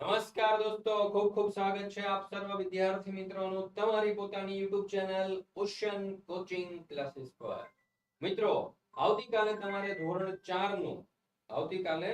નમસ્કાર દોસ્તો, ખૂબ ખૂબ સ્વાગત છે આપ સર્વ વિદ્યાર્થી મિત્રોનું તમારી પોતાની YouTube channel ocean coaching classes પર. મિત્રો, આવતીકાલે તમારે ધોરણ 4 નું આવતીકાલે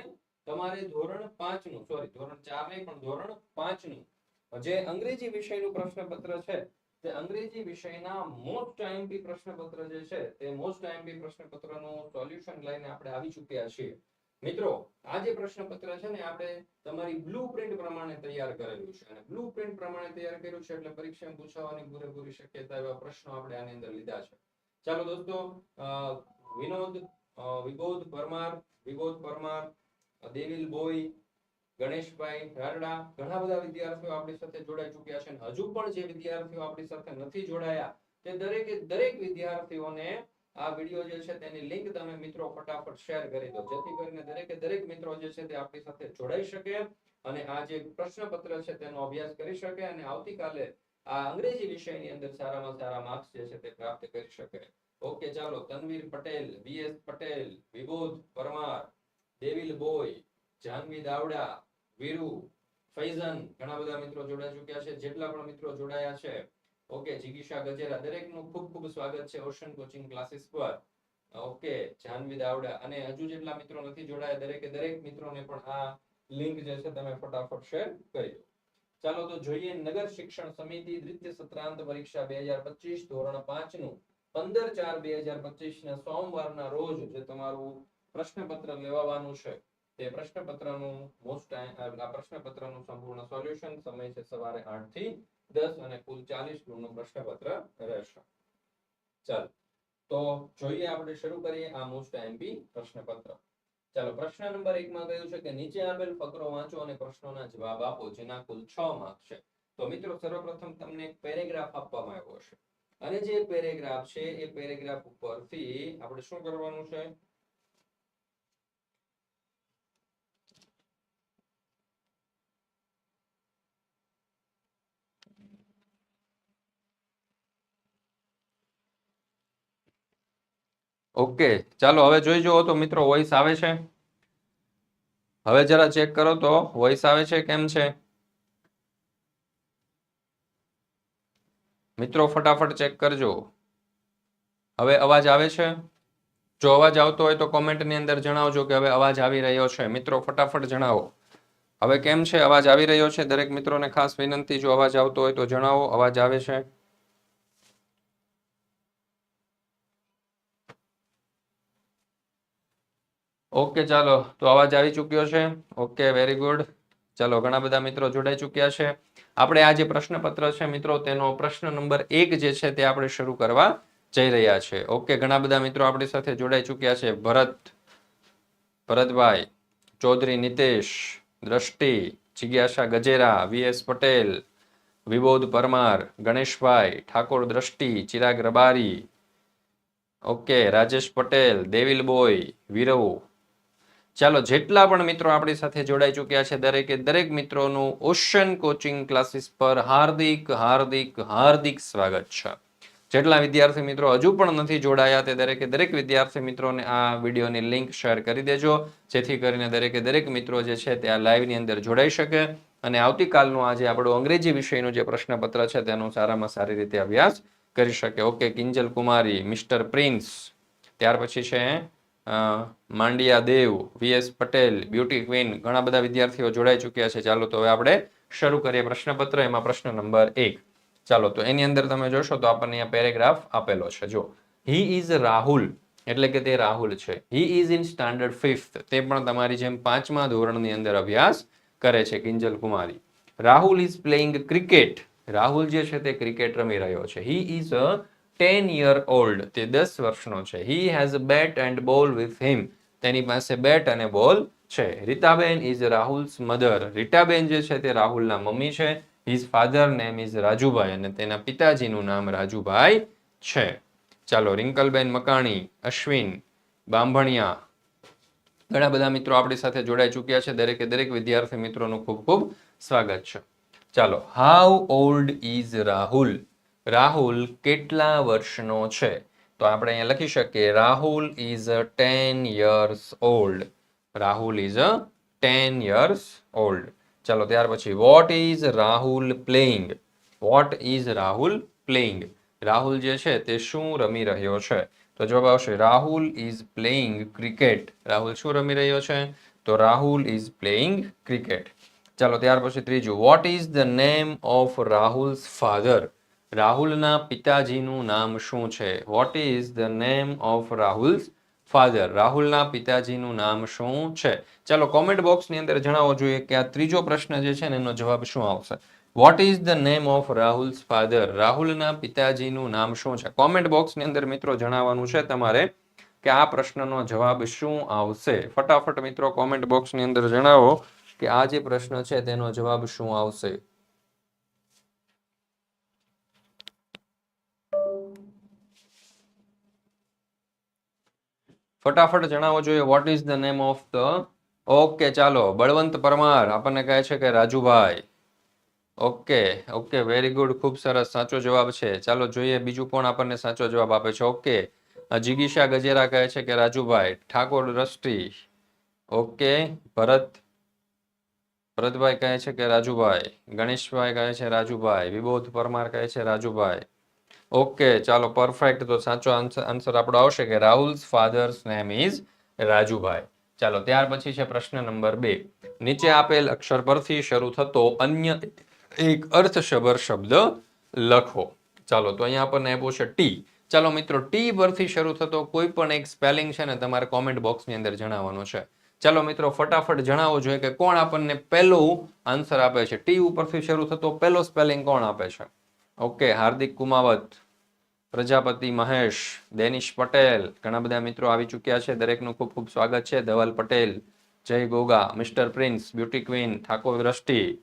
તમારે ધોરણ 5 નું સોરી ધોરણ 4 નહીં, પણ ધોરણ 5 નું જે અંગ્રેજી વિષયનું પ્રશ્નપત્ર છે, તે અંગ્રેજી વિષયના મોસ્ટ આઈએમપી પ્રશ્નપત્ર જે છે, તે મોસ્ટ આઈએમપી પ્રશ્નપત્રનું સોલ્યુશન લઈને આપણે આવી ચૂક્યા છીએ. મિત્રો, આ જે પ્રશ્નપત્ર છે ને, આપણે તમારી બ્લુ પ્રમાણે તૈયાર કરેલું છે. અને બ્લુ પ્રમાણે તૈયાર કર્યું છે એટલે પરીક્ષામાં પૂછાવાની પૂરેપૂરી શક્યતા એવા પ્રશ્નો આપણે આની અંદર લીધા છે. ચાલો દોસ્તો વિનોદ વિબોધ પરમાર વિબોધ પરમાર, દેવિલ બોય ગણેશભાઈ રારડા, ઘણા બધા વિદ્યાર્થીઓ આપણી સાથે જોડાઈ ચૂક્યા છે. અને હજુ પણ જે વિદ્યાર્થીઓ આપણી સાથે નથી જોડાયા, તે દરેકે દરેક વિદ્યાર્થીઓને આ વીડિયો જે છે તેની લિંક તમે મિત્રો ફટાફટ શેર કરી દો. જેથી કરીને દરેકે દરેક મિત્રો જે છે તે આપણી સાથે જોડાઈ શકે અને આ જે પ્રશ્નપત્ર છે તેનો અભ્યાસ કરી શકે અને આવતીકાલે આ અંગ્રેજી વિષયની અંદર સારામાં સારા માર્ક્સ જે છે તે પ્રાપ્ત કરી શકે. ઓકે, ચાલો. Tanvir Patel VS Patel, Vibodh Parmar, devil boy, Janvi Davda, Viru, Faizan, ઘણા બધા મિત્રો જોડાઈ ચુક્યા છે. જેટલા પણ મિત્રો જોડાયા છે ઓકે જિગીશા ગજેરા દરેકનું ખૂબ ખૂબ સ્વાગત છે ઓશન કોચિંગ ક્લાસીસ પર. ઓકે જાનવી દાવડા અને હજુ જેટલા મિત્રો નથી જોડાયા, દરેકે દરેક મિત્રોને પણ આ લિંક જે છે તમે ફટાફટ શેર કરી દો. ચાલો તો જોઈએ નગર શિક્ષણ સમિતિ દ્વિતીય સત્રાંત પરીક્ષા બે હજાર પચીસ ધોરણ પાંચનું પંદર ચાર બે હજાર પચીસ ના સોમવારના રોજ જે તમારું પ્રશ્નપત્ર લેવાવાનું છે, તે પ્રશ્નપત્રનું મોસ્ટ આ પ્રશ્નપત્રનું સંપૂર્ણ સોલ્યુશન સમય છે સવારે આઠથી દસ અને કુલ ચાલીસ ગુણનું પ્રશ્નપત્ર રહેશે. ચાલો, તો જોઈએ આપણે શરૂ કરીએ આ મોસ્ટ એમપી પ્રશ્નપત્ર. ચાલો, પ્રશ્ન નંબર એક માં કહ્યું છે કે નીચે આપેલ ફકરો વાંચો અને પ્રશ્નોના જવાબ આપો, જેના કુલ છ માર્ક છે. તો મિત્રો, સર્વપ્રથમ તમને એક પેરેગ્રાફ આપવામાં આવ્યો છે અને જે પેરેગ્રાફ છે, એ પેરેગ્રાફ ઉપરથી આપણે શું કરવાનું છે? ઓકે, ચાલો હવે જોઈ જુઓ તો મિત્રો વોઇસ આવે છે. હવે જરા ચેક કરો તો વોઇસ આવે છે કેમ છે? મિત્રો ફટાફટ ચેક કરજો. હવે અવાજ આવે છે? જો અવાજ આવતો હોય તો કોમેન્ટની અંદર જણાવજો કે હવે અવાજ આવી રહ્યો છે. મિત્રો ફટાફટ જણાવો. હવે કેમ છે? અવાજ આવી રહ્યો છે? દરેક મિત્રોને ખાસ વિનંતી, જો અવાજ આવતો હોય તો જણાવો. અવાજ આવે છે? ઓકે, ચાલો. તો અવાજ આવી ચૂક્યો છે? ઓકે વેરી ગુડ ચાલો, ઘણા બધા મિત્રો જોડાઈ ચૂક્યા છે. આપણે આ જે પ્રશ્નપત્ર છે મિત્રો, તેનો પ્રશ્ન નંબર એક જે છે તે આપણે શરૂ કરવા જઈ રહ્યા છે. ઓકે, ઘણા બધા મિત્રો આપણી સાથે જોડાઈ ચૂક્યા છે. ભરત, ભરતભાઈ, ચૌધરી નિતેશ, દ્રષ્ટિ, જિજ્ઞાસા Gajera VS Patel, Vibodh Parmar, Ganeshbhai, Thakor Drashti, Chirag Rabari, okay, Rajesh Patel, devil boy, Virav ચાલો, જેટલા પણ મિત્રો આપણી સાથે જોડાઈ ચૂક્યા છે, દરેકે દરેક મિત્રોનું ઓશન કોચિંગ ક્લાસીસ પર હાર્દિક હાર્દિક હાર્દિક સ્વાગત છે. જેટલા વિદ્યાર્થી મિત્રો હજુ પણ નથી જોડાયા તે દરેકે દરેક વિદ્યાર્થી મિત્રોને આ વિડીયોની લિંક શેર કરી દેજો, જેથી કરીને દરેકે દરેક મિત્રો જે છે તે આ લાઈવની અંદર જોડાઈ શકે. અને આવતીકાલનું આજે આપણું અંગ્રેજી વિષયનું જે પ્રશ્નપત્ર છે તેનો સારામાં સારી રીતે અભ્યાસ કરી શકે. Okay, Kinjal Kumari, mister prince. ત્યાર પછી છે Mandiya Dev VS Patel, beauty queen ઘણા બધા વિદ્યાર્થીઓ જોડાઈ ચૂક્યા છે. ચાલો તો હવે આપણે શરૂ કરીએ પ્રશ્નપત્ર. એમાં પ્રશ્ન નંબર એક. ચાલો તો એની અંદર તમે જોશો તો આપણને અહીંયા પેરેગ્રાફ આપેલો છે. જો હી ઇઝ રાહુલ એટલે કે તે રાહુલ છે. He is in standard fifth તે પણ તમારી જેમ પાંચમા ધોરણની અંદર અભ્યાસ કરે છે Kinjal Kumari. Rahul is playing cricket Rahul જે છે તે ક્રિકેટ રમી રહ્યો છે. He is a ten year old તે દસ વર્ષનો છે. He has bat and ball with him તેની પાસે બેટ અને બોલ છે. રીતાબેન ઇઝ રાહુલ્સ મધર રીટાબેન જે છે તે રાહુલના મમ્મી છે. His father name is Rajubhai અને તેના પિતાજીનું નામ રાજુભાઈ છે. ચાલો, રિંકલબેન મકાણી, અશ્વિન, બાંભણિયા. ઘણા બધા મિત્રો આપણી સાથે જોડાઈ ચૂક્યા છે. દરેકે દરેક વિદ્યાર્થી મિત્રોનું ખૂબ ખૂબ સ્વાગત છે. ચાલો how old is Rahul? Rahul કેટલા વર્ષનો છે? તો આપણે અહીંયા લખી શકીએ, Rahul is a ten years old Rahul is a ten years old ચાલો ત્યાર પછી what is Rahul playing what is Rahul playing Rahul જે છે તે શું રમી રહ્યો છે? તો જવાબ આવશે Rahul is playing cricket Rahul શું રમી રહ્યો છે? તો રાહુલ ઇઝ પ્લેઇંગ ક્રિકેટ ચાલો ત્યાર પછી ત્રીજું what is the name of Rahul's father રાહુલના પિતાજીનું નામ શું છે? What is the name of Rahul's father રાહુલના પિતાજીનું નામ શું છે? ચાલો કોમેન્ટ બોક્સની અંદર જણાવવો જોઈએ કે આ ત્રીજો પ્રશ્ન જે છે ને, એનો જવાબ શું આવશે? What is the name of Rahul's father રાહુલના પિતાજીનું નામ શું છે? કોમેન્ટ બોક્સની અંદર મિત્રો જણાવવાનું છે તમારે કે આ પ્રશ્નનો જવાબ શું આવશે? ફટાફટ મિત્રો કોમેન્ટ બોક્સની અંદર જણાવો કે આ જે પ્રશ્ન છે તેનો જવાબ શું આવશે? ફટાફટ જણાવો જોઈએ what is the name of the okay ચાલો, બળવંત પરમાર, આપણને કહે છે કે Rajubhai. Okay okay very good ખૂબ સરસ, સાચો જવાબ છે. ચાલો જોઈએ, બીજું કોણ આપણને સાચો જવાબ આપે છે? ઓકે જિગીશા ગજેરા કહે છે કે રાજુભાઈ, ઠાકોર દ્રષ્ટિ. ઓકે ભરત, ભરતભાઈ કહે છે કે રાજુભાઈ, ગણેશભાઈ કહે છે રાજુભાઈ, વિબોધ પરમાર કહે છે રાજુભાઈ. ઓકે, ચાલો પરફેક્ટ તો સાચો આન્સર આપણો આવશે કે Rahul's father's name is Rajubhai. ચાલો, ત્યાર પછી છે પ્રશ્ન નંબર બે. નીચે આપેલ અક્ષર પરથી શરૂ થતો અન્ય એક અર્થસભર શબ્દ લખો. ચાલો, તો અહીંયા આપણને આપ્યો છે ટી ચાલો, મિત્રો ટી પરથી શરૂ થતો કોઈ પણ એક સ્પેલિંગ છે ને તમારે કોમેન્ટ બોક્સની અંદર જણાવવાનું છે. ચાલો, મિત્રો, ફટાફટ જણાવો જોઈએ કે કોણ આપણને પહેલો આન્સર આપે છે. ટી ઉપરથી શરૂ થતો પહેલો સ્પેલિંગ કોણ આપે છે? ઓકે, હાર્દિક કુમાવત. પ્રજાપતિ મહેશ દેનિશ પટેલ, ઘણા બધા મિત્રો આવી ચૂક્યા છે. દરેકનું ખૂબ ખૂબ સ્વાગત છે. Dhaval Patel, Jay Goga, mister prince, beauty queen, Thakor Drashti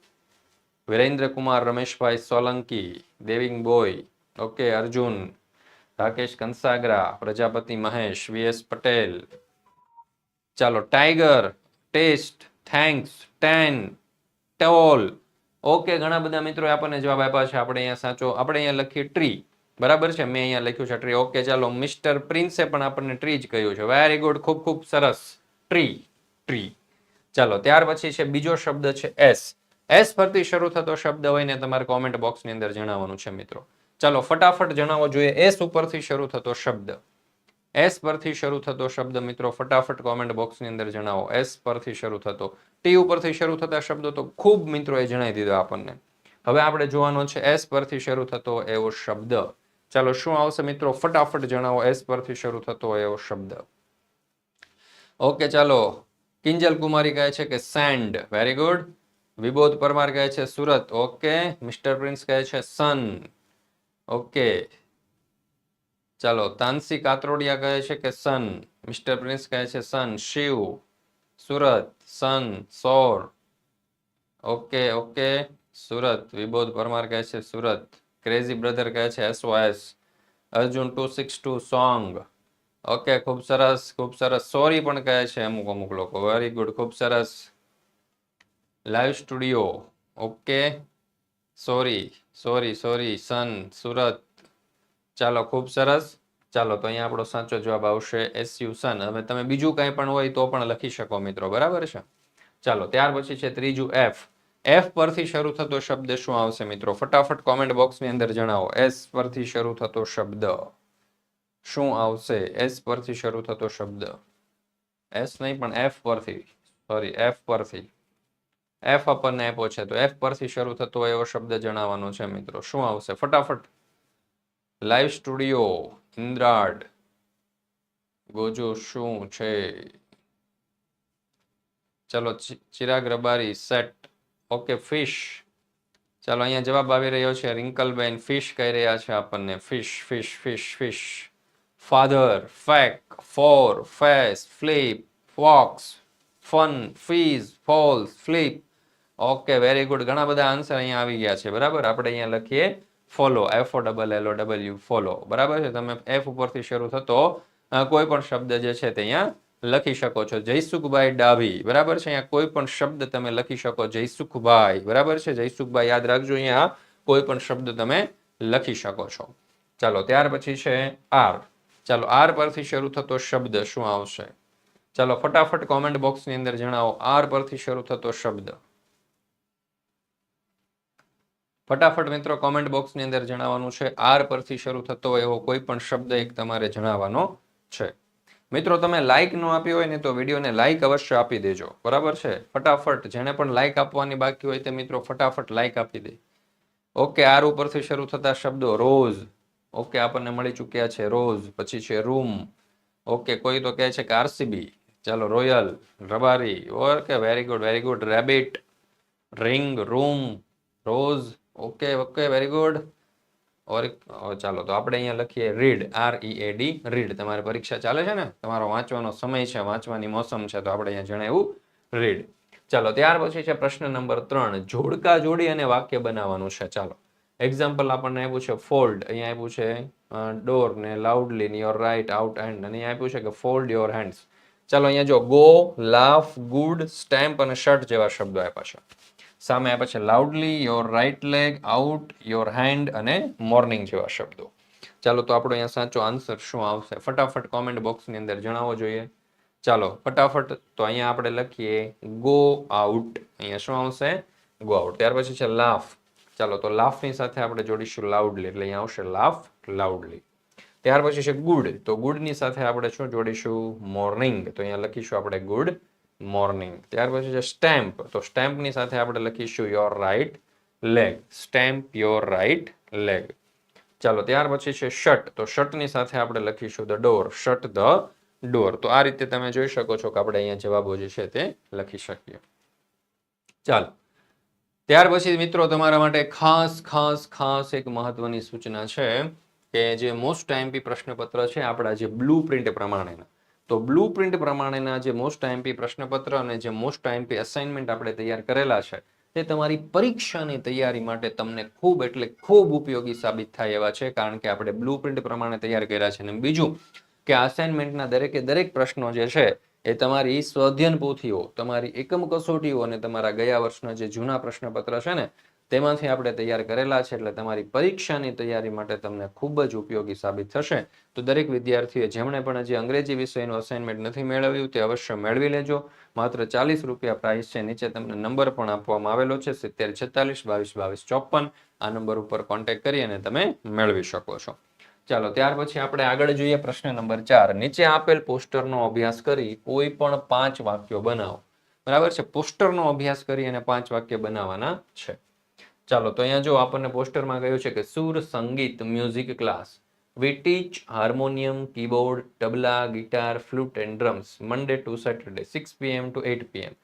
Virendra Kumar Rameshbhai Solanki, દેવિંગ boy, okay, Arjun, Rakesh Kansagara, Prajapati Mahesh VS Patel. ચાલો, tiger, test, thanks, ten, tall. Okay, ઘણા બધા મિત્રોએ આપણને જવાબ આપ્યા છે. આપણે અહીંયા સાચો, આપણે અહીંયા લખીએ ટ્રી. બરાબર છે? મેં અહીંયા લખ્યું છે ટ્રી ઓકે ચાલો મિસ્ટર પ્રિન્સે પણ આપણને ટ્રી જ કહ્યું છે. વેરી ગુડ ખૂબ ખૂબ સરસ. ટ્રી ટ્રી ચાલો, ત્યાર પછી છે, બીજો શબ્દ છે એસ એસ પરથી શરૂ થતો શબ્દ હોય ને તમારે કોમેન્ટ બોક્સની અંદર જણાવવાનું છે, મિત્રો. ચાલો, ફટાફટ જણાવો, જોઈએ એસ ઉપરથી શરૂ થતો શબ્દ. એસ પરથી શરૂ થતો શબ્દ, મિત્રો, ફટાફટ કોમેન્ટ બોક્સની અંદર જણાવો. એસ પરથી શરૂ થતો. ટી ઉપરથી શરૂ થતા શબ્દો તો ખૂબ મિત્રોએ જણાવી દીધો આપણને. હવે આપણે જોવાનો છે એસ પરથી શરૂ થતો એવો શબ્દ. ચાલો, શું આવશે મિત્રો? ફટાફટ જણાવો. એસ પરથી શરૂ થતો એવો શબ્દ. ઓકે ચાલો. કિંજલ કુમારી કહે છે કે sand very good Vibodh Parmar કહે છે સુરત ઓકે મિસ્ટર પ્રિન્સ કહે છે સન ઓકે ચાલો, તાનસી કાતરોડિયા કહે છે કે સન મિસ્ટર પ્રિન્સ કહે છે સન Shiv Surat sun sore okay okay Surat Vibodh Parmar કહે છે સુરત ક્રેઝી બ્રધર કહે છે SOS Arjun two six two song okay ખૂબ સરસ ખૂબ સરસ સોરી પણ કહે છે અમુક અમુક લોકો વેરી ગુડ ખૂબ સરસ live studio okay sorry sorry sorry sun Surat ચાલો, ખૂબ સરસ। ચાલો, તો અહીંયા આપણો સાચો જવાબ આવશે એસયુ સન હવે તમે બીજું કંઈ પણ હોય તો પણ લખી શકો મિત્રો, બરાબર છે? ચાલો, ત્યાર પછી છે ત્રીજું એફ એફ પરથી શરૂ થતો શબ્દ શું આવશે મિત્રો? ફટાફટ કોમેન્ટ બોક્સની અંદર જણાવો. એસ પરથી શરૂ થતો શબ્દ શું આવશે? એસ પરથી શરૂ થતો શબ્દ. એસ નહીં, પણ એફ પરથી. સોરી એફ પરથી. એફ આપણને એપો છે. તો એફ પરથી શરૂ થતો એવો શબ્દ જણાવવાનો છે મિત્રો. શું આવશે? ફટાફટ. Live studio ઇન્દ્રાડ. ગોજો શું છે? ચલો Chirag Rabari set okay, fish. ચાલો, અહીંયા જવાબ આવી રહ્યો છે. રિંકલબેન, ફિશ કહી રહ્યા છે આપણને. Fish fish fish fish. Father, fake, four, face, flip, fox, fun, fizz, falls, flip. Okay very good ઘણા બધા આન્સર અહીંયા આવી ગયા છે. બરાબર? આપણે અહીંયા લખીએ follow. F O double L O W follow. બરાબર છે? તમે એફ ઉપરથી શરૂ થતો કોઈ પણ શબ્દ જે છે તે અહીંયા લખી શકો છો. જયસુખભાઈ ડાભી, બરાબર છે? અહીંયા કોઈ પણ શબ્દ તમે લખી શકો. જયસુખભાઈ, બરાબર છે? જયસુખભાઈ, યાદ રાખજો અહીંયા. કોઈ પણ શબ્દ તમે લખી શકો છો. ચાલો, ત્યાર પછી છે આર. ચાલો, આર પરથી શરૂ થતો શબ્દ શું આવશે? ચાલો, ફટાફટ કોમેન્ટ બોક્સની અંદર જણાવો. આર પરથી શરૂ થતો શબ્દ. ફટાફટ મિત્રો કોમેન્ટ બોક્સની અંદર જણાવવાનું છે. આર પરથી શરૂ થતો એવો કોઈ પણ શબ્દ એક તમારે જણાવવાનો છે. મિત્રો, તમે લાઈક ન આપી હોય ને તો વિડીયોને લાઈક અવશ્ય આપી દેજો. બરાબર છે? ફટાફટ જેને પણ લાઈક આપવાની બાકી હોય તે મિત્રો ફટાફટ લાઈક આપી દે. ઓકે, આર ઉપરથી શરૂ થતા શબ્દો. રોઝ. ઓકે, આપણને મળી ચૂક્યા છે રોઝ. પછી છે રૂમ. ઓકે, કોઈ તો કહે છે કે આરસીબી. ચાલો, royal. Rabari. Okay very good very good rabbit ring room rose. Okay okay very good or ચાલો, તો આપણે અહીંયા લખીએ read R E A D read તમારી પરીક્ષા ચાલે છે ને? તમારો વાંચવાનો સમય છે, વાંચવાની મોસમ છે, તો આપણે અહીંયા જણાવ્યું રીડ ચાલો, ત્યાર પછી છે પ્રશ્ન નંબર ત્રણ, જોડકા જોડી અને વાક્ય બનાવવાનું છે. ચાલો એક્ઝામ્પલ આપણને આપ્યું છે ફોલ્ડ અહીંયા આપ્યું છે ડોર ને loudly your right out hand અને અહીંયા આપ્યું છે કે ફોલ્ડ યોર હેન્ડ્સ ચાલો, અહીંયા જો ગો લાફ ગુડ સ્ટેમ્પ અને શર્ટ જેવા શબ્દો આપ્યા છે. સામે આપ્યા છે loudly your right leg out your hand અને મોર્નિંગ જેવા શબ્દો. ચાલો તો આપણો અહીંયા સાચો આન્સર શું આવશે? ફટાફટ કોમેન્ટ બોક્સની અંદર જણાવવો જોઈએ. ચાલો, ફટાફટ તો અહીંયા આપણે લખીએ ગો આઉટ અહીંયા શું આવશે? ગો આઉટ ત્યાર પછી છે લાફ ચાલો, તો લાફની સાથે આપણે જોડીશું લાઉડલી એટલે અહીંયા આવશે લાફ લાઉડલી ત્યાર પછી છે ગુડ તો ગુડની સાથે આપણે શું જોડીશું? મોર્નિંગ તો અહીંયા લખીશું આપણે ગુડ મોર્નિંગ ત્યાર પછી છે સ્ટેમ્પ તો સ્ટેમ્પની સાથે આપણે લખીશું your right leg stamp your right leg ચાલો ત્યાર પછી છે શટ તો શટની સાથે આપણે લખીશું the door shut the door તો આ રીતે તમે જોઈ શકો છો કે આપણે અહીંયા જવાબો જે છે તે લખી શકીએ. ચાલો. ત્યાર પછી મિત્રો, તમારા માટે ખાસ ખાસ ખાસ એક મહત્વની સૂચના છે કે જે મોસ્ટ આઈએમપી પ્રશ્નપત્ર છે આપણા જે બ્લુ પ્રિન્ટ પ્રમાણેના. તો બ્લુ પ્રિન્ટ પ્રમાણેના જે મોસ્ટ આઈએમપી પ્રશ્નપત્ર અને જે મોસ્ટ આઈએમપી અસાઇનમેન્ટ આપણે તૈયાર કરેલા છે, તે તમારી પરીક્ષાની તૈયારી માટે તમને ખૂબ એટલે ખૂબ ઉપયોગી સાબિત થાય એવા છે, કારણ કે આપણે બ્લુ પ્રિન્ટ પ્રમાણે તૈયાર કર્યા છે. અને બીજું કે અસાઇનમેન્ટના દરેકે દરેક પ્રશ્નો જે છે, એ તમારી સ્વધ્યન પોથીઓ, તમારી એકમ કસોટીઓ અને તમારા ગયા વર્ષના જે જૂના પ્રશ્નપત્ર છે ને તેમાંથી આપણે તૈયાર કરેલા છે એટલે તમારી પરીક્ષાની તૈયારી માટે તમને ખૂબ જ ઉપયોગી સાબિત થશે. તો દરેક વિદ્યાર્થીએ જેમણે પણ હજી અંગ્રેજી વિષયનું અસાઇનમેન્ટ નથી મેળવ્યું તે અવશ્ય મેળવી લેજો. માત્ર ચાલીસ રૂપિયા પ્રાઇસ છે, નીચે તમને નંબર પણ આપવામાં આવેલો છે, સિત્તેર, છેતાલીસ, બાવીસ બાવીસ, ચોપન. આ નંબર ઉપર કોન્ટેક્ટ કરી અને તમે મેળવી શકો છો. ચાલો, ત્યાર પછી આપણે આગળ જોઈએ પ્રશ્ન નંબર ચાર. નીચે આપેલ પોસ્ટરનો અભ્યાસ કરી કોઈ પણ પાંચ વાક્યો બનાવો. બરાબર છે? પોસ્ટરનો અભ્યાસ કરી અને પાંચ વાક્ય બનાવવાના છે. ચાલો તો અહીંયા જો આપણને પોસ્ટરમાં કહ્યું છે કે Sur Sangeet music class we teach harmonium keyboard tabla guitar flute and drums Monday to Saturday six PM to eight PM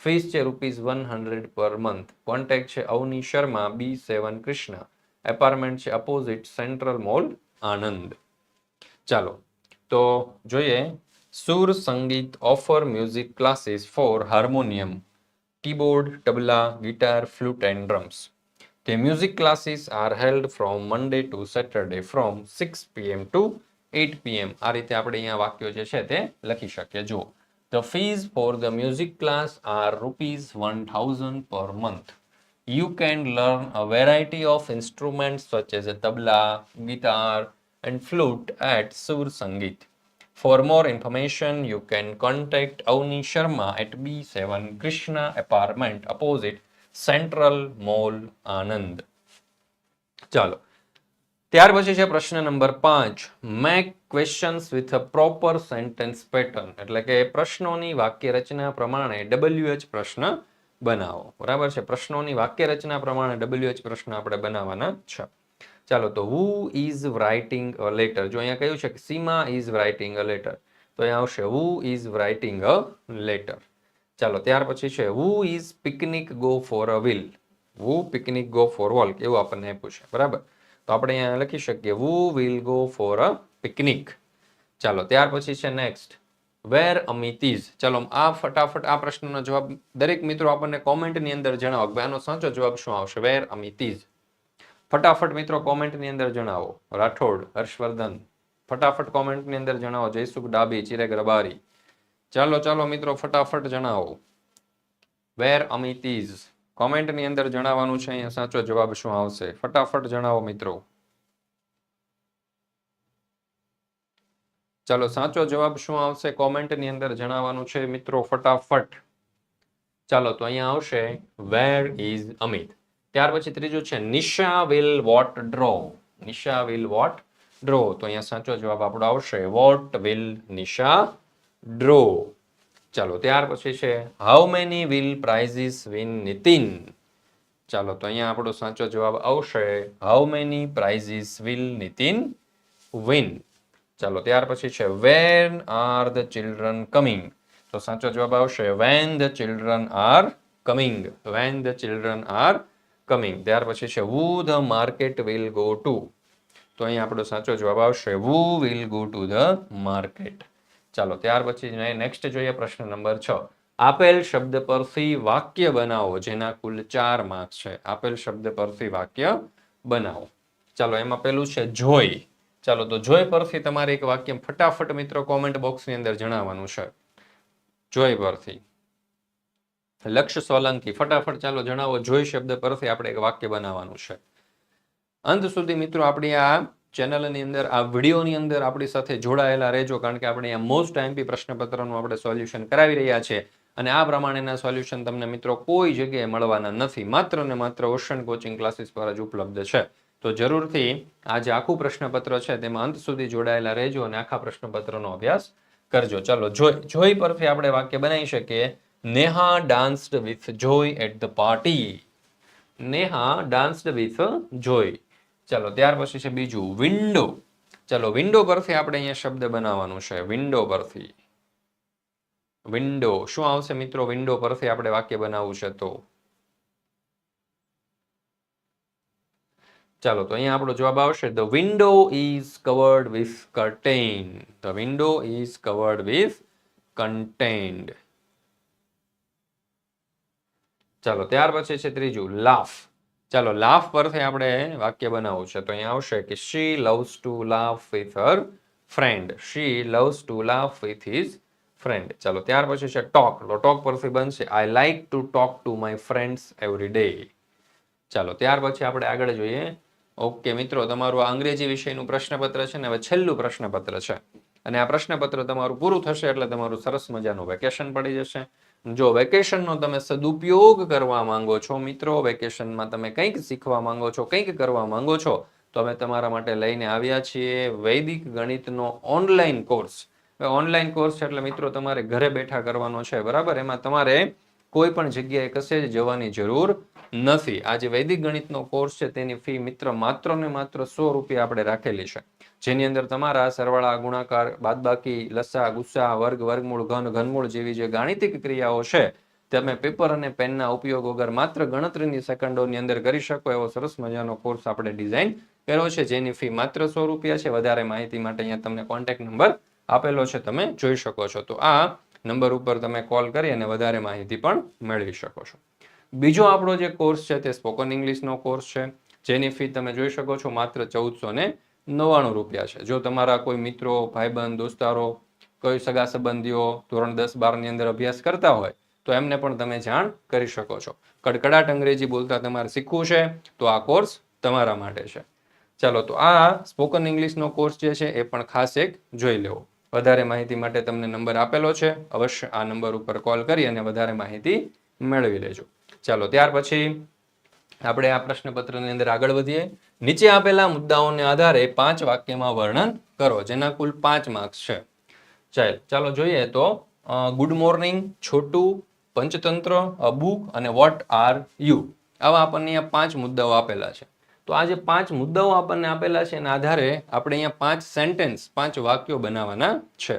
fees છે rupees one hundred per month contact છે Avni Sharma B seven Krishna apartment છે opposite central mall Anand ચાલો તો જોઈએ. Sur Sangeet offer music classes for harmonium keyboard tabla guitar flute, and drums. The music classes are held from Monday to Saturday from 6 pm to 8 pm. આ રીતે આપણે અહીંયા વાક્યો જે છે તે લખી શકીએ જો The fees for the music class are rupees 1000 per month. You can learn a variety of instruments such as a tabla, guitar, and flute at Sur Sangeet. For more information, you can contact Avni Sharma at B7 Krishna Apartment opposite Central Mall Anand. ચાલો ત્યાર પછી છે પ્રશ્ન નંબર પાંચ make questions with a proper sentence pattern એટલે કે પ્રશ્નોની વાક્ય રચના પ્રમાણે ડબલ્યુએચ પ્રશ્ન બનાવો બરાબર છે પ્રશ્નોની વાક્ય રચના પ્રમાણે ડબલ્યુએચ પ્રશ્ન આપણે બનાવવાના છે ચાલો તો who is writing a letter જો અહીંયા કહ્યું છે કે Seema is writing a letter તો અહીંયા આવશે who is writing a letter ચાલો, ત્યાર પછી છે who is picnic go for a will we picnic go for walk એવું આપણને પૂછે, બરાબર? તો આપણે અહીંયા લખી શકીએ we will go for a picnic ચાલો, ત્યાર પછી છે નેક્સ્ટ વેર અમિત ઇઝ ચાલો આ ફટાફટ આ પ્રશ્નનો જવાબ દરેક મિત્રો આપણને કોમેન્ટની અંદર જણાવો, કે આનો સાચો જવાબ શું આવશે? વેર અમિત ઇઝ ફટાફટ મિત્રો કોમેન્ટની અંદર જણાવો. રાઠોડ, હર્ષવર્ધન. ફટાફટ કોમેન્ટની અંદર જણાવો, જયસુખ ડાબી ચિરેગ રબારી ચાલો ચાલો મિત્રો, ફટાફટ જણાવો. વેર અમિત ઇઝ કોમેન્ટની અંદર જણાવવાનું છે, અહીંયા સાચો જવાબ શું આવશે? ફટાફટ જણાવો મિત્રો. ચાલો, સાચો જવાબ શું આવશે? કોમેન્ટની અંદર જણાવવાનું છે, મિત્રો, ફટાફટ. ચાલો, તો અહીંયા આવશે વેર ઇઝ અમિત ત્યાર પછી ત્રીજું છે Nisha will what draw Nisha will what draw તો અહીંયા સાચો જવાબ આપણો આવશે વોટ વિલ નિશા ડ્રો ચાલો, ત્યાર પછી છે how many will prizes win Nitin ચાલો, તો અહીંયા આપણો સાચો જવાબ આવશે how many prizes will Nitin win ચાલો, ત્યાર પછી છે when are the children coming તો સાચો જવાબ આવશે when the children are coming when the children are coming ત્યાર પછી છે we the market will go to તો અહીં આપણો સાચો જવાબ આવશે we will go to the market ચાલો, ત્યાર પછી નેક્સ્ટ જોઈએ પ્રશ્ન નંબર છ. આપેલ શબ્દ પરથી વાક્ય બનાવો જેના કુલ ચાર માર્ક્સ છે. આપેલ શબ્દ પરથી વાક્ય બનાવો. ચાલો, એમાં પેલું છે જોઈ. ચાલો, તો જોઈ પરથી તમારે એક વાક્ય ફટાફટ મિત્રો કોમેન્ટ બોક્સની અંદર જણાવવાનું છે. જોઈ પરથી. લક્ષ્ય સોલંકી. ફટાફટ ચાલો જણાવો, જોઈ શબ્દ પરથી આપણે એક વાક્ય બનાવવાનું છે. અંત સુધી મિત્રો, આપણી આ ચેનલની અંદર, આ વિડીયોની અંદર આપણી સાથે જોડાયેલા રહેજો, કારણ કે આપણે અહીંયા મોસ્ટ એમપી પ્રશ્નપત્રનું આપણે સોલ્યુશન કરાવી રહ્યા છીએ અને આ પ્રમાણેના સોલ્યુશન તમને મિત્રો કોઈ જગ્યાએ મળવાના નથી. માત્ર ને માત્ર ઓશન કોચિંગ ક્લાસીસ પર જ ઉપલબ્ધ છે. તો જરૂરથી આ જે આખું પ્રશ્નપત્ર છે, તેમાં અંત સુધી જોડાયેલા રહેજો અને આખા પ્રશ્નપત્રનો અભ્યાસ કરજો. ચાલો, જોઈ જોઈ પરથી આપણે વાક્ય બનાવી શકીએ. Neha danced with joy at the party Neha danced with joy ચાલો, ત્યાર પછી છે બીજું વિન્ડો ચાલો વિન્ડો પરથી આપણે અહીંયા શબ્દ બનાવવાનું છે. વિન્ડો પરથી. વિન્ડો શું આવશે મિત્રો? વિન્ડો પરથી આપણે વાક્ય બનાવવું છે તો. ચાલો, તો અહીંયા આપણો જવાબ આવશે. The window is covered with curtain the window is covered with curtain ચાલો, ત્યાર પછી છે ત્રીજું લાફ ચાલો, લાફ પરથી આપણે વાક્ય બનાવવું છે. તો અહીંયા આવશે કે she loves to laugh with her friend she loves to laugh with his friend ચાલો, ત્યાર પછી છે ટોક ટોક પરથી બનશે I like to talk to my friends every day ચાલો, ત્યાર પછી આપણે આગળ જોઈએ. ઓકે મિત્રો, તમારું અંગ્રેજી વિષયનું પ્રશ્નપત્ર છે ને, હવે છેલ્લું પ્રશ્નપત્ર છે. અને આ પ્રશ્નપત્ર તમારું પૂરું થશે એટલે તમારું સરસ મજાનું વેકેશન પડી જશે. જો વેકેશનનો તમે સદુપયોગ કરવા માંગો છો મિત્રો વેકેશનમાં તમે કંઈક શીખવા માંગો છો, કંઈક કરવા માંગો છો, તો અમે તમારા માટે લઈને આવ્યા છીએ વૈદિક ગણિતનો ઓનલાઈન કોર્સ ઓનલાઈન કોર્સ એટલે મિત્રો તમારે ઘરે બેઠા કરવાનો છે, બરાબર? એમાં તમારે કોઈ પણ જગ્યાએ કશે જ જવાની જરૂર નથી. આ જે વૈદિક ગણિતનો કોર્સ છે, તેની ફી મિત્ર માત્ર ને માત્ર સો રૂપિયા આપણે રાખેલી છે. જેની અંદર તમારા સરવાળા, ગુણાકાર, બાદબાકી, લસા, ગુસ્સા, વર્ગ, વર્ગમૂળ, ઘન, ઘનમૂળ જેવી જે ગાણિતિક ક્રિયાઓ છે તમે પેપર અને પેનના ઉપયોગ વગર માત્ર ગણતરીની સેકન્ડોની અંદર કરી શકો એવો સરસ મજાનો કોર્સ આપણે ડિઝાઇન કર્યો છે, જેની ફી માત્ર સો રૂપિયા છે. વધારે માહિતી માટે અહીંયા તમને કોન્ટેક્ટ નંબર આપેલો છે, તમે જોઈ શકો છો. તો આ નંબર ઉપર તમે કોલ કરી અને વધારે માહિતી પણ મેળવી શકો છો. બીજો આપણો જે કોર્સ છે, તે સ્પોકન ઇંગ્લિશનો કોર્સ છે, જેની ફી તમે જોઈ શકો છો, માત્ર ચૌદસો ને નવ્વાણું રૂપિયા છે. જો તમારા કોઈ મિત્રો, ભાઈબંધ, દોસ્તારો, કોઈ સગા સંબંધીઓ ધોરણ દસ બારની અંદર અભ્યાસ કરતા હોય, તો એમને પણ તમે જાણ કરી શકો છો. કડકડાટ અંગ્રેજી બોલતા તમારે શીખવું છે, તો આ કોર્સ તમારા માટે છે. ચાલો, તો આ સ્પોકન ઇંગ્લિશનો કોર્સ જે છે, એ પણ ખાસ એક જોઈ લેવો. વધારે માહિતી માટે તમને નંબર આપેલો છે, અવશ્ય આ નંબર ઉપર કોલ કરી અને વધારે માહિતી મેળવી લેજો. ચાલો, ત્યાર પછી આપણે આ પ્રશ્નપત્રની અંદર આગળ વધીએ. નીચે આપેલા મુદ્દાઓને આધારે પાંચ વાક્યમાં વર્ણન કરો, જેના કુલ પાંચ માર્ક્સ છે. ચાલ, ચાલો જોઈએ તો ગુડ મોર્નિંગ છોટું, પંચતંત્ર અબુ અને વોટ આર યુ આવા આપણને અહીંયા પાંચ મુદ્દાઓ આપેલા છે. તો આ જે પાંચ મુદ્દાઓ આપણને આપેલા છે, એના આધારે આપણે અહીંયા પાંચ સેન્ટેન્સ પાંચ વાક્યો બનાવવાના છે.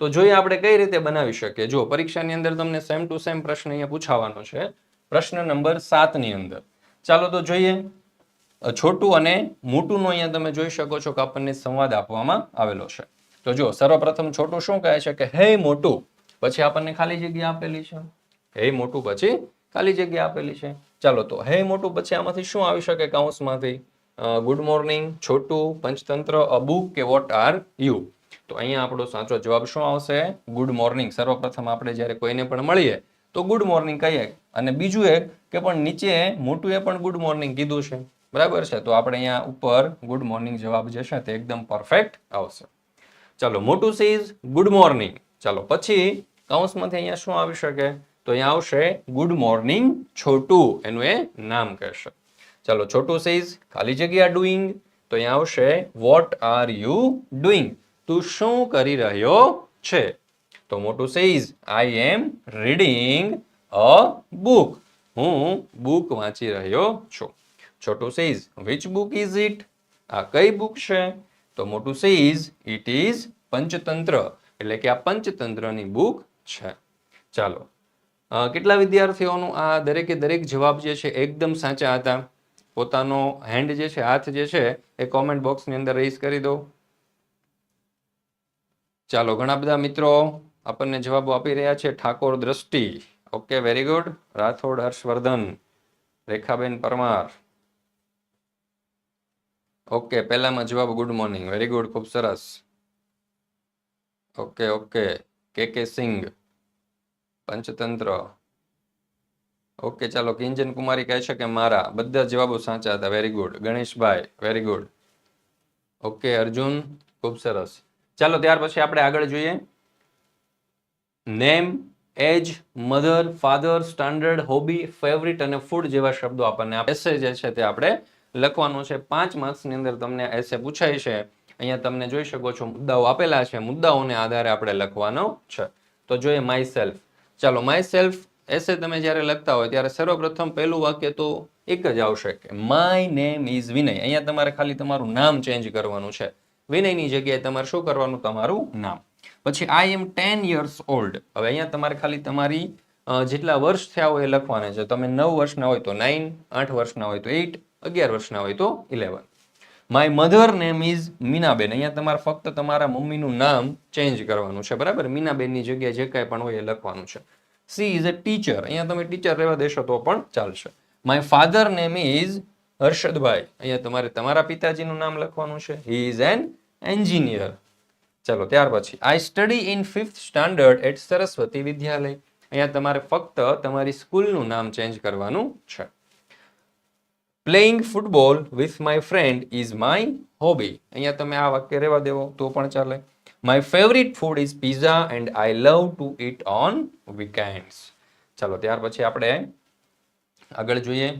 તો જોઈએ આપણે કઈ રીતે બનાવી શકીએ. જો પરીક્ષાની અંદર તમને સેમ ટુ સેમ પ્રશ્ન અહીંયા પૂછાવાનો છે. પ્રશ્ન નંબર સાતની અંદર. ચાલો તો જોઈએ. છોટું અને મોટુંનો અહીંયા તમે જોઈ શકો છો કે આપણને સંવાદ આપવામાં આવેલો છે. તો જો સર્વપ્રથમ છોટું શું કહે છે કે, હે મોટું. પછી આપણને ખાલી જગ્યા આપેલી છે. હે મોટું. પછી ખાલી જગ્યા આપેલી છે. ચાલો તો, હે મોટું. પછી આમાંથી શું આવી શકે કાઉન્સમાંથી? ગુડ મોર્નિંગ, છોટું, પંચતંત્ર અબુ કે વોટ આર યુ? તો અહીંયા આપણો સાચો જવાબ શું આવશે? Good morning. સર્વપ્રથમ આપણે જ્યારે કોઈને પણ મળીએ તો ગુડ મોર્નિંગ કહીએ અને બીજું એક કે પણ નીચે મોટું એ પણ ગુડ મોર્નિંગ કીધું છે. બરાબર છે? તો આપણે અહીંયા ઉપર ગુડ મોર્નિંગ જવાબ જે છે તે એકદમ પરફેક્ટ આવશે. ચાલો, મોટું સીઝ ગુડ મોર્નિંગ ચાલો, પછી કૌંસમાંથી અહીંયા શું આવી શકે? તો અહીંયા આવશે ગુડ મોર્નિંગ છોટું, એનું એ નામ કહેશે. ચાલો, છોટું સેઝ ખાલી જગ્યા ડુઈંગ તો અહીંયા આવશે વોટ આર યુ ડુઈંગ તું શું કરી રહ્યો છે? તો Motu says I am reading a book હું બુક વાંચી રહ્યો છું. Chhotu says which book is it આ કઈ બુક છે? તો Motu says it is Panchatantra. એટલે કે આ પંચતંત્રની બુક છે. ચાલો. કેટલા વિદ્યાર્થીઓનું આ દરેકે દરેક જવાબ જે છે એકદમ સાચા હતા. પોતાનો હેન્ડ જે છે, હાથ જે છે, એ કોમેન્ટ બોક્સની અંદર રેઝ કરી દો. ચાલો, ઘણા બધા મિત્રો આપણને જવાબો આપી રહ્યા છે Thakor Drashti. Okay very good Rathod Harshvardhan, Rekhaben Parmar. Okay, પહેલામાં જવાબ ગુડ મોર્નિંગ વેરી ગુડ ખૂબ સરસ. Okay okay. K K Singh, Panchatantra. Okay, ચાલો, કિંજન કુમારી કહે છે કે મારા, બધા જવાબો સાચા હતા. Very good Ganeshbhai very good okay, Arjun, ખૂબ સરસ. ચાલો, ત્યાર પછી આપણે આગળ જોઈએ. Name age mother father standard hobby favourite અને ફૂડ જેવા શબ્દો આપણને એસે જે છે તે આપણે લખવાનું છે. પાંચ માર્ક્સની અંદર તમને એસે પૂછાય છે. અહીંયા તમને જોઈ શકો છો, મુદ્દાઓ આપેલા છે. મુદ્દાઓને આધારે આપણે લખવાનો છે. તો જોઈએ માય સેલ્ફ ચાલો માય સેલ્ફ એસે તમે જ્યારે લખતા હોય ત્યારે સર્વપ્રથમ પહેલું વાક્ય તો એક જ આવશે કે માય નેમ ઇઝ વિનય અહીંયા તમારે ખાલી તમારું નામ ચેન્જ કરવાનું છે. વિનયની જગ્યાએ તમારે શું કરવાનું? તમારું નામ. પછી I am ten years old હવે અહીંયા તમારે ખાલી તમારી જેટલા વર્ષ થયા હોય એ લખવાના છે. તમે નવ વર્ષના હોય તો નાઇન આઠ વર્ષના હોય તો એઇટ અગિયાર વર્ષના હોય તો eleven my mother name is Meenaben અહીંયા તમારે ફક્ત તમારા મમ્મીનું નામ ચેન્જ કરવાનું છે. બરાબર? મીનાબેનની જગ્યાએ જે કાંઈ પણ હોય એ લખવાનું છે. સી ઇઝ અ ટીચર અહીંયા તમે ટીચર રહેવા દેશો તો પણ ચાલશે. My father name is Harshadbhai. અહીંયા તમારે તમારા પિતાજીનું નામ લખવાનું છે. હી ઇઝ એન એન્જિનિયર ચલો, ત્યાર પછી. I study in fifth standard at Saraswati Vidyalaya. અહીંયા તમારે ફક્ત તમારી સ્કૂલનું નામ ચેન્જ કરવાનું છે. Playing football with my friend is my hobby અહીંયા તમે આ વાક્ય રહેવા દેવો, તો પણ ચાલે. My favourite food is pizza and I love to eat on weekends ચાલો, ત્યાર પછી આપણે આગળ જોઈએ.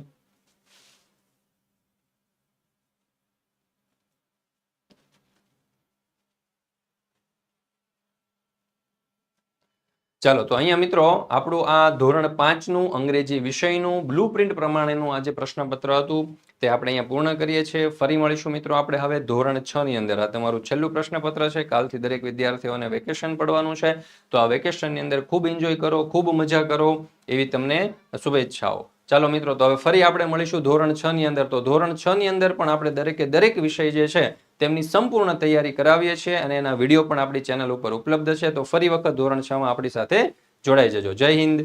ચાલો, તો અહીંયા મિત્રો આપણું આ ધોરણ પાંચનું અંગ્રેજી વિષયનું બ્લુ પ્રિન્ટ પ્રમાણેનું આ જે પ્રશ્નપત્ર હતું તે આપણે અહીંયા પૂર્ણ કરીએ છીએ. ફરી મળીશું મિત્રો આપણે હવે ધોરણ છ ની અંદર. આ તમારું છેલ્લું પ્રશ્નપત્ર છે. કાલથી દરેક વિદ્યાર્થીઓને વેકેશન પડવાનું છે. તો આ વેકેશનની અંદર ખૂબ એન્જોય કરો, ખૂબ મજા કરો એવી તમને શુભેચ્છાઓ. ચાલો મિત્રો, તો હવે ફરી આપણે મળીશું ધોરણ છ ની અંદર. તો ધોરણ છ ની અંદર પણ આપણે દરેકે દરેક વિષય જે છે, તેમની સંપૂર્ણ તૈયારી કરાવીએ છીએ અને એના વીડિયો પણ આપણી ચેનલ ઉપર ઉપલબ્ધ છે. તો ફરી વખત ધોરણ છ માં આપણી સાથે જોડાઈ જજો. જય હિન્દ.